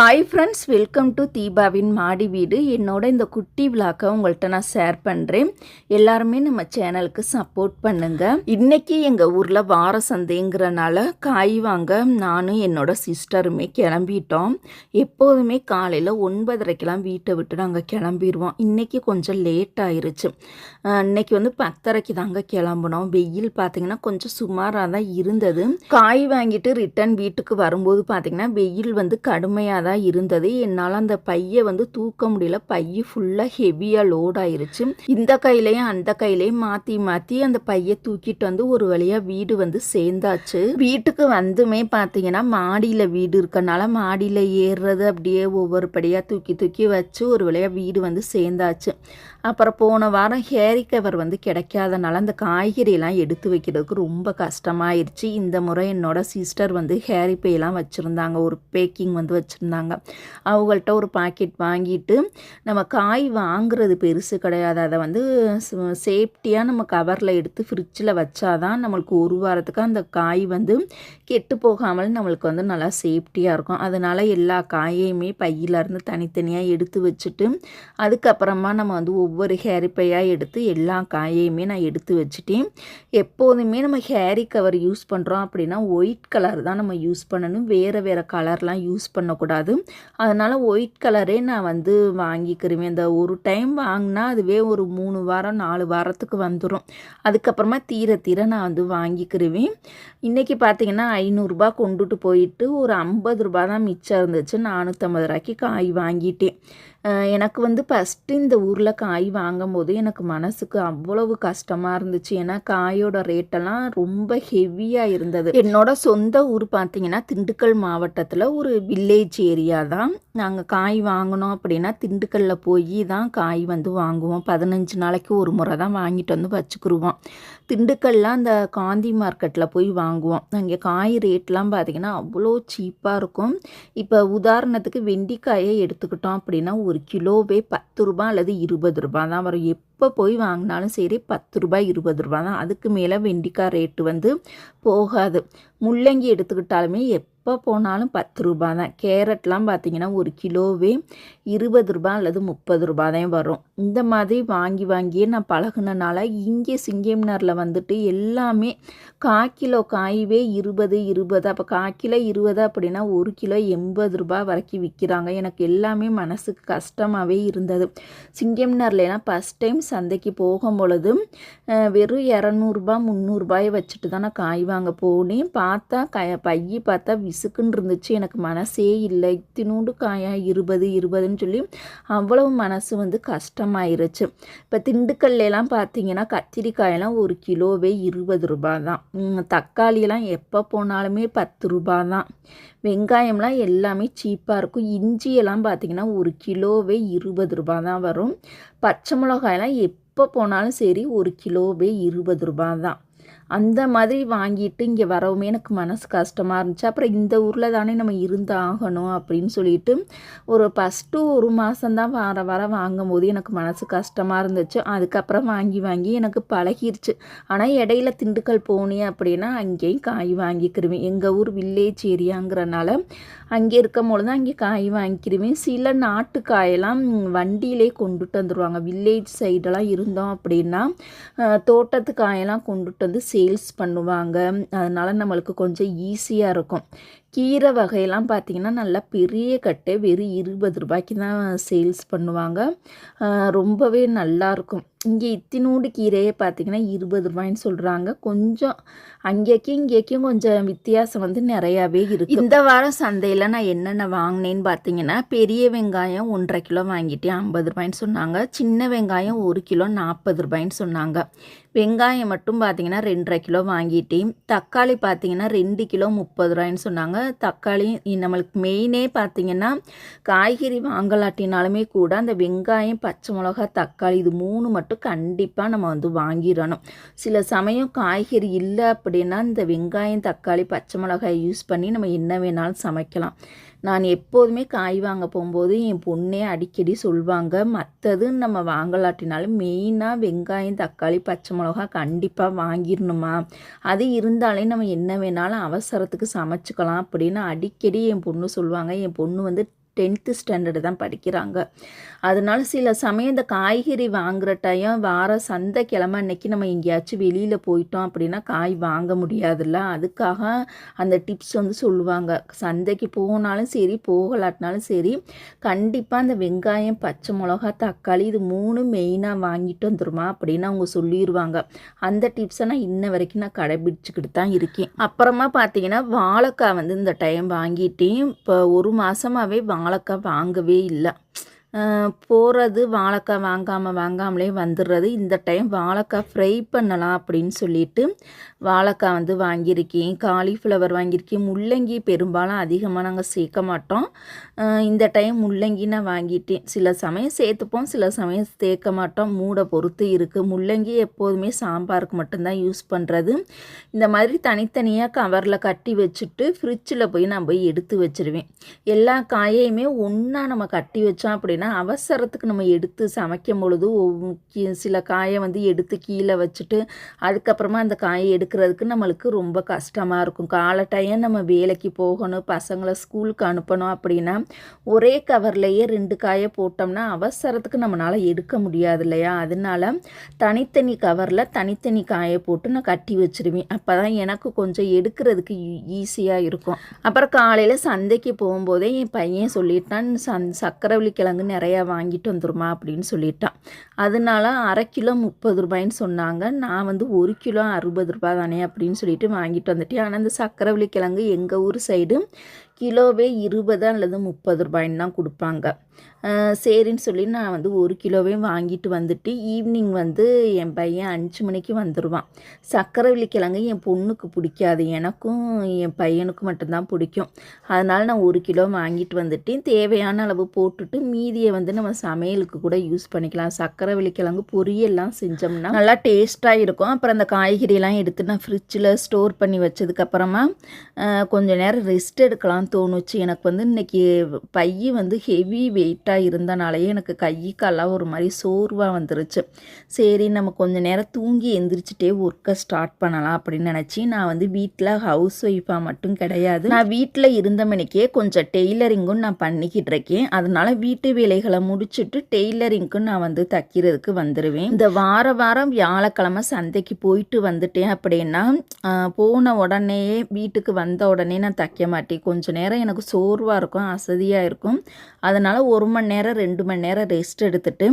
Hi friends welcome to தீபாவின் மாடி வீடு என்னோட இந்த குட்டி விழாக்கை உங்கள்கிட்ட நான் ஷேர் பண்ணுறேன் எல்லாருமே நம்ம சேனலுக்கு சப்போர்ட் பண்ணுங்கள் இன்றைக்கி எங்கள் ஊரில் வார சந்தைங்கிறனால காய் வாங்க நானும் என்னோட சிஸ்டருமே கிளம்பிட்டோம். எப்போதுமே காலையில் ஒன்பதரைக்கெலாம் வீட்டை விட்டு நாங்கள் கிளம்பிடுவோம் இன்றைக்கி கொஞ்சம் லேட் ஆயிருச்சு. இன்றைக்கி இன்னைக்கு வந்து பத்தரைக்கு தாங்க கிளம்புனோம். வெயில் பார்த்தீங்கன்னா கொஞ்சம் சுமாராக தான் இருந்தது. காய் வாங்கிட்டு ரிட்டர்ன் வீட்டுக்கு வரும்போது பார்த்திங்கன்னா வெயில் வந்து கடுமையாக தான் இருந்தது. என்னால் அந்த பையை வந்து தூக்க முடியல. பைய ஃபுல்லாக ஹெவியாக லோட் ஆயிருச்சு. இந்த கையிலையும் அந்த கையிலையும் மாற்றி மாற்றி அந்த பையை தூக்கிட்டு வந்து ஒரு வழியாக வீடு வந்து சேர்ந்தாச்சு. வீட்டுக்கு வந்துமே பார்த்தீங்கன்னா மாடியில் வீடு இருக்கனால மாடியில் ஏறுறது அப்படியே ஒவ்வொரு படியாக தூக்கி தூக்கி வச்சு ஒரு வழியாக வீடு வந்து சேர்ந்தாச்சு. அப்புறம் போன வாரம் ஹேரி கவர் வந்து கிடைக்காதனால அந்த காய்கறியெல்லாம் எடுத்து வைக்கிறதுக்கு ரொம்ப கஷ்டமாயிருச்சு. இந்த முறை என்னோட சிஸ்டர் வந்து ஹேரி பேலாம் வச்சுருந்தாங்க. ஒரு பேக்கிங் வந்து வச்சுருந்தாங்க. அவங்கள்ட்ட ஒரு பாக்கெட் வாங்கிட்டு நம்ம காய் வாங்குறது பெருசு கிடையாது. அதை வந்து சேஃப்டியாக நம்ம கவரில் எடுத்து ஃப்ரிட்ஜில் வச்சாதான் நம்மளுக்கு ஒரு வாரத்துக்கு அந்த காய் வந்து கெட்டு போகாமல் நம்மளுக்கு வந்து நல்லா சேஃப்டியாக இருக்கும். அதனால் எல்லா காயையுமே பையிலேருந்து தனித்தனியாக எடுத்து வச்சுட்டு அதுக்கப்புறமா நம்ம வந்து ஒவ்வொரு ஹேரி பையாக எடுத்து எல்லா காயையுமே நான் எடுத்து வச்சுட்டேன். எப்போதுமே நம்ம ஹேரி கவர் யூஸ் பண்ணுறோம் அப்படின்னா ஒயிட் கலர் தான் நம்ம யூஸ் பண்ணணும். வேறு வேறு கலர்லாம் யூஸ் பண்ணக்கூடாது. அதனால் ஒயிட் கலரே நான் வந்து வாங்கிக்கிறேன் இந்த ஒரு டைம் வாங்கினா அதுவே ஒரு மூணு வாரம் நாலு வாரத்துக்கு வந்துடும் அதுக்கப்புறமா தீர தீர நான் வந்து வாங்கிக்கிருவேன். இன்றைக்கி பார்த்தீங்கன்னா ஐநூறுரூபா கொண்டுட்டு போயிட்டு ஒரு ஐம்பது ரூபா தான் மிச்சம் இருந்துச்சு. நானூற்றம்பது ரூபாய்க்கு காய் வாங்கிட்டேன். எனக்கு வந்து ஃபஸ்ட்டு இந்த ஊரில் காய் வாங்கும்போது எனக்கு மனசுக்கு அவ்வளவு கஷ்டமாக இருந்துச்சு. ஏன்னா காயோட ரேட்டெல்லாம் ரொம்ப ஹெவியாக இருந்தது. என்னோட சொந்த ஊர் பார்த்தீங்கன்னா திண்டுக்கல் மாவட்டத்தில் ஒரு வில்லேஜ் ஏரியா தான். நாங்கள் காய் வாங்கினோம் அப்படின்னா திண்டுக்கல்லில் போய் தான் காய் வந்து வாங்குவோம். பதினஞ்சு நாளைக்கு ஒரு முறை தான் வாங்கிட்டு வந்து வச்சுக்கிருவோம். திண்டுக்கல்ல அந்த காந்தி மார்க்கெட்டில் போய் வாங்குவோம். அங்கே காய் ரேட்லாம் பார்த்திங்கன்னா அவ்வளோ சீப்பாக இருக்கும். இப்போ உதாரணத்துக்கு வெண்டிக்காயை எடுத்துக்கிட்டோம் அப்படின்னா ஒரு கிலோவே பத்து ரூபா அல்லது இருபது ரூபா தான் வரும். எப்போ போய் வாங்கினாலும் சரி பத்து ரூபாய் இருபது ரூபா தான். அதுக்கு மேலே வெண்டிக்காய் ரேட்டு வந்து போகாது. முள்ளங்கி எடுத்துக்கிட்டாலுமே எப் எப்போ போனாலும் பத்து ரூபா தான். கேரட்லாம் பார்த்திங்கன்னா ஒரு கிலோவே இருபது ரூபா அல்லது முப்பது ரூபா தான் வரும். இந்த மாதிரி வாங்கி வாங்கியே நான் பழகுனனால இங்கே சிங்கம்னரில் வந்துட்டு எல்லாமே கா கிலோ காய்வே இருபது இருபது அப்போ கா கிலோ இருபது அப்படின்னா ஒரு கிலோ எண்பது ரூபாய் வரைக்கும் விற்கிறாங்க எனக்கு எல்லாமே மனசுக்கு கஷ்டமாகவே இருந்தது. சிங்கம்னர்லாம் ஃபஸ்ட் டைம் சந்தைக்கு போகும் பொழுது வெறும் இரநூறுபா முந்நூறுபாயை வச்சுட்டு தான் நான் காய் வாங்க போனேன். பார்த்தா க பைய பார்த்தா விசுக்குன்னு இருந்துச்சு. எனக்கு மனசே இல்லை. இத்தினூண்டு காயா இருபது இருபதுன்னு சொல்லி அவ்வளவு மனசு வந்து கஷ்டமாயிருச்சு. இப்போ திண்டுக்கல்லாம் பார்த்தீங்கன்னா கத்திரிக்காயெல்லாம் ஒரு கிலோவே இருபது ரூபா தான். தக்காளியெல்லாம் எப்போ போனாலுமே பத்து ரூபா தான். வெங்காயம்லாம் எல்லாமே சீப்பாக இருக்கும். இஞ்சியெல்லாம் பார்த்தீங்கன்னா ஒரு கிலோவே இருபது ரூபா தான் வரும். பச்சை மிளகாயெல்லாம் எப்போ போனாலும் சரி ஒரு கிலோவே இருபது ரூபா தான். அந்த மாதிரி வாங்கிட்டு இங்கே வரவுமே எனக்கு மனசு கஷ்டமாக இருந்துச்சு. அப்புறம் இந்த ஊரில் தானே நம்ம இருந்து ஆகணும் அப்படின்னு சொல்லிட்டு ஒரு ஃபஸ்ட்டு ஒரு மாதம்தான் வார வாரம் வாங்கும் போது எனக்கு மனசு கஷ்டமாக இருந்துச்சு. அதுக்கப்புறம் வாங்கி வாங்கி எனக்கு பழகிருச்சு. ஆனால் இடையில திண்டுக்கல் போனேன் அப்படின்னா அங்கேயும் காய் வாங்கிக்கிருவேன். எங்கள் ஊர் வில்லேஜ் ஏரியாங்கிறனால அங்கே இருக்கும் பொழுது அங்கே காய் வாங்கிக்கிருவேன். சில நாட்டு காயெல்லாம் வண்டியிலே கொண்டுட்டு வந்துடுவாங்க வில்லேஜ் சைடெல்லாம் இருந்தோம் அப்படின்னா அஹ், தோட்டத்து காயெல்லாம் கொண்டுட்டு வந்து சேல்ஸ் பண்ணுவாங்க. அதனால் நம்மளுக்கு கொஞ்சம் ஈஸியாக இருக்கும். கீரை வகையெல்லாம் பார்த்திங்கன்னா நல்லா பெரிய கட்டை வெறும் இருபது ரூபாய்க்கு தான் சேல்ஸ் பண்ணுவாங்க. ரொம்பவே நல்லாயிருக்கும் இங்கே இத்தினூண்டு கீரையே பார்த்திங்கன்னா இருபது ரூபாய்ன்னு சொல்கிறாங்க கொஞ்சம் அங்கேக்கும் இங்கேக்கும் கொஞ்சம் வித்தியாசம் வந்து நிறையாவே இருக்குது இந்த வாரம் சந்தையில் நான் என்னென்ன வாங்கினேன்னு பார்த்தீங்கன்னா பெரிய வெங்காயம் ஒன்றரை கிலோ வாங்கிட்டேன் ஐம்பது ரூபாய்ன்னு சொன்னாங்க. சின்ன வெங்காயம் ஒரு கிலோ நாற்பது ரூபாய்ன்னு சொன்னாங்க. வெங்காயம் மட்டும் பார்த்தீங்கன்னா ரெண்டரை கிலோ வாங்கிட்டேன். தக்காளி பார்த்தீங்கன்னா ரெண்டு கிலோ முப்பது ரூபாய்ன்னு சொன்னாங்க. தக்காளி நம்மளுக்கு மெயினே பார்த்தீங்கன்னா காய்கறி வாங்கலாட்டினாலுமே கூட அந்த வெங்காயம் பச்சை மிளகா தக்காளி இது மூணு மட்டும் கண்டிப்பாக நம்ம வந்து வாங்கிடணும். சில சமயம் காய்கறி இல்லை அப்படின்னா இந்த வெங்காயம் தக்காளி பச்சை மிளகாய் யூஸ் பண்ணி நம்ம என்ன வேணாலும் சமைக்கலாம். நான் எப்போதுமே காய் வாங்க போகும்போது என் பொண்ணே அடிக்கடி சொல்வாங்க மற்றது நம்ம வாங்கலாட்டினாலும் மெயினாக வெங்காயம் தக்காளி பச்சை மிளகா கண்டிப்பாக வாங்கிடணுமா? அது இருந்தாலே நம்ம என்ன வேணாலும் அவசரத்துக்கு சமைச்சுக்கலாம். அப்படின்னு அடிக்கடி என் பொண்ணு சொல்லுவாங்க. என் பொண்ணு வந்து டென்த்து ஸ்டாண்டர்டு தான் படிக்கிறாங்க. அதனால சில சமயம் இந்த காய்கறி வாங்குகிற டைம் வார சந்தை கிழமை அன்னைக்கு நம்ம எங்கேயாச்சும் வெளியில் போயிட்டோம் அப்படின்னா காய் வாங்க முடியாதுல்ல? அதுக்காக அந்த டிப்ஸ் வந்து சொல்லுவாங்க. சந்தைக்கு போனாலும் சரி போகலாட்டினாலும் சரி கண்டிப்பாக அந்த வெங்காயம் பச்சை மிளகா தக்காளி இது மூணு மெயினாக வாங்கிட்டு வந்துருமா அப்படின்னு அவங்க சொல்லிடுவாங்க அந்த டிப்ஸை நான் இன்ன வரைக்கும் நான் கடைபிடிச்சிக்கிட்டு தான் இருக்கேன். அப்புறமா பார்த்தீங்கன்னா வாழைக்காய் வந்து இந்த டைம் வாங்கிட்டேன். இப்போ ஒரு மாதமாகவே வாழைக்காய் வாங்கவே இல்லை. போகிறது வாழைக்காய் வாங்காமல் வாங்காமலே வந்துடுறது இந்த டைம் வாழைக்காய் ஃப்ரை பண்ணலாம் அப்படின்னு சொல்லிட்டு வாழைக்காய் வந்து வாங்கியிருக்கேன். காலிஃப்ளவர் வாங்கியிருக்கேன். முள்ளங்கி பெரும்பாலும் அதிகமாக நாங்கள் சேர்க்க மாட்டோம். இந்த டைம் முள்ளங்கி நான் வாங்கிட்டேன். சில சமயம் சேர்த்துப்போம் சில சமயம் சேர்க்க மாட்டோம். மூடை பொறுத்து இருக்குது முள்ளங்கி எப்போதுமே சாம்பாருக்கு மட்டும்தான் யூஸ் பண்ணுறது இந்த மாதிரி தனித்தனியாக கவரில் கட்டி வச்சுட்டு ஃப்ரிட்ஜில் போய் நான் போய் எடுத்து வச்சுருவேன். எல்லா காயையுமே ஒன்றா நம்ம கட்டி வச்சோம் அப்படின்னா ஏன்னா அவசரத்துக்கு நம்ம எடுத்து சமைக்கும் பொழுது சில காயை வந்து எடுத்து கீழே வச்சுட்டு அதுக்கப்புறமா அந்த காயை எடுக்கிறதுக்கு நம்மளுக்கு ரொம்ப கஷ்டமாக இருக்கும். காலை டைம் நம்ம வேலைக்கு போகணும் பசங்களை ஸ்கூலுக்கு அனுப்பணும் அப்படின்னா ஒரே கவர்லேயே ரெண்டு காயை போட்டோம்னா அவசரத்துக்கு நம்மளால் எடுக்க முடியாது இல்லையா? அதனால தனித்தனி கவரில் தனித்தனி காயை போட்டு நான் கட்டி வச்சுருவேன். அப்போ தான் எனக்கு கொஞ்சம் எடுக்கிறதுக்கு ஈஸியாக இருக்கும். அப்புறம் காலையில் சந்தைக்கு போகும்போதே என் பையன் சொல்லிட்டான் சந் சக்கரவள்ளி கிழங்கு நிறையா வாங்கிட்டு வந்துருமா அப்படின்னு சொல்லிட்டான். அதனால அரை கிலோ முப்பது ரூபாய்ன்னு சொன்னாங்க. நான் வந்து ஒரு கிலோ அறுபது ரூபாய் தானே அப்படின்னு சொல்லிட்டு வாங்கிட்டு வந்துட்டேன். ஆனால் அந்த சக்கரவள்ளி கிழங்கு எங்கள் ஊர் சைடு கிலோவே இருபது அல்லது முப்பது ரூபாயின்னு தான் கொடுப்பாங்க. சரின்னு சொல்லி நான் வந்து ஒரு கிலோவே வாங்கிட்டு வந்துட்டு ஈவினிங் வந்து என் பையன் அஞ்சு மணிக்கு வந்துடுவான் சக்கரவள்ளி கிழங்கு என் பொண்ணுக்கு பிடிக்காது. எனக்கும் என் பையனுக்கும் மட்டும்தான் பிடிக்கும். அதனால் நான் ஒரு கிலோ வாங்கிட்டு வந்துட்டேன். தேவையான அளவு போட்டுட்டு மீதியை வந்து நம்ம சமையலுக்கு கூட யூஸ் பண்ணிக்கலாம். சக்கரை கிழங்கு பொரியெல்லாம் செஞ்சோம்னா நல்லா டேஸ்ட்டாக இருக்கும் அப்புறம் அந்த காய்கறியெல்லாம் எடுத்து நான் ஃப்ரிட்ஜில் ஸ்டோர் பண்ணி வச்சதுக்கப்புறமா கொஞ்சம் நேரம் ரெஸ்ட் எடுக்கலாம் தோணுச்சு. எனக்கு வந்து இன்றைக்கி பைய வந்து ஹெவி வெயிட்டாக இருந்தனாலேயே எனக்கு கை காலெலாம் ஒரு மாதிரி சோர்வாக வந்துருச்சு. சரி நம்ம கொஞ்சம் நேரம் தூங்கி எந்திரிச்சிட்டே ஒர்க்கை ஸ்டார்ட் பண்ணலாம் அப்படின்னு நினச்சி நான் வந்து வீட்டில் ஹவுஸ் ஒய்ஃபாக மட்டும் கிடையாது. நான் வீட்டில் இருந்த மணிக்கே கொஞ்சம் டெய்லரிங்கும் நான் பண்ணிக்கிட்டு இருக்கேன். அதனால் வீட்டு வேலைகளை முடிச்சுட்டு டெய்லரிங்க்கும் நான் வந்து தைக்கிறதுக்கு வந்துடுவேன் இந்த வார வாரம் வியாழக்கிழமை சந்தைக்கு போயிட்டு வந்துட்டேன் அப்படின்னா போன உடனே வீட்டுக்கு வந்த உடனே நான் தைக்க மாட்டேன். கொஞ்சம் நேரம் எனக்கு சோர்வாக இருக்கும் அசதியாக இருக்கும். அதனால் ஒரு மணி மணி நேரம் ரெண்டு மணி நேரம் ரெஸ்ட் எடுத்துட்டு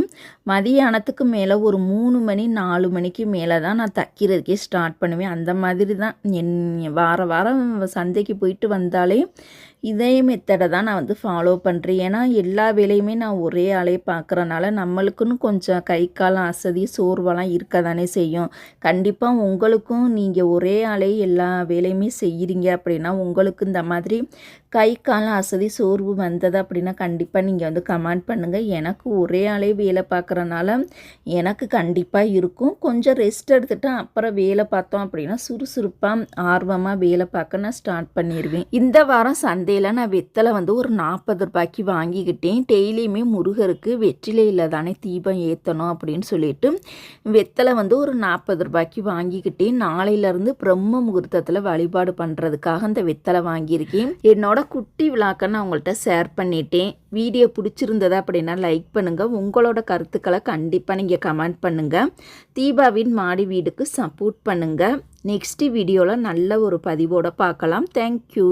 மதியானத்துக்கு மேலே ஒரு மூணு மணி நாலு மணிக்கு மேலே தான் நான் தைக்கிறதுக்கே ஸ்டார்ட் பண்ணுவேன். அந்த மாதிரி தான். என் வார வாரம் சந்தைக்கு போயிட்டு வந்தாலே இதே மெத்தடை தான் நான் வந்து ஃபாலோ பண்ணுறேன் ஏன்னா எல்லா வேலையுமே நான் ஒரே ஆளே பார்க்குறனால நம்மளுக்குன்னு கொஞ்சம் கை காலம் அசதி சோர்வெல்லாம் இருக்க தானே செய்யும். கண்டிப்பாக உங்களுக்கும் நீங்கள் ஒரே ஆளே எல்லா வேலையுமே செய்கிறீங்க அப்படின்னா உங்களுக்கு இந்த மாதிரி கை காலம் அசதி சோர்வு வந்தது அப்படின்னா கண்டிப்பாக நீங்கள் வந்து கமெண்ட் பண்ணுங்கள் எனக்கு ஒரே ஆளே வேலை பார்க்குறனால எனக்கு கண்டிப்பாக இருக்கும். கொஞ்சம் ரெஸ்ட் எடுத்துகிட்டு அப்புறம் வேலை பார்த்தோம் அப்படின்னா சுறுசுறுப்பாக ஆர்வமாக வேலை பார்க்க நான் ஸ்டார்ட் பண்ணிடுவேன் இந்த வாரம் சந்தையில் நான் வெத்தலை வந்து ஒரு நாற்பது ரூபாய்க்கு வாங்கிக்கிட்டேன். டெய்லியுமே முருகருக்கு வெற்றிலையில் தானே தீபம் ஏற்றணும் அப்படின்னு சொல்லிட்டு வெத்தலை வந்து ஒரு நாற்பது ரூபாய்க்கு வாங்கிக்கிட்டேன். நாளையிலேருந்து பிரம்ம முகூர்த்தத்தில் வழிபாடு பண்ணுறதுக்காக அந்த வெத்தலை வாங்கியிருக்கேன். என்னோட என்னோட குட்டி விழாக்க நான் உங்கள்கிட்ட ஷேர் பண்ணிட்டேன். வீடியோ பிடிச்சிருந்தது அப்படின்னா லைக் பண்ணுங்கள் உங்களோட கருத்துக்களை கண்டிப்பாக நீங்கள் கமெண்ட் பண்ணுங்கள் தீபாவின் மாடி வீடுக்கு சப்போர்ட் பண்ணுங்கள் நெக்ஸ்ட் வீடியோவில் நல்ல ஒரு பதிவோடு பார்க்கலாம். தேங்க்யூ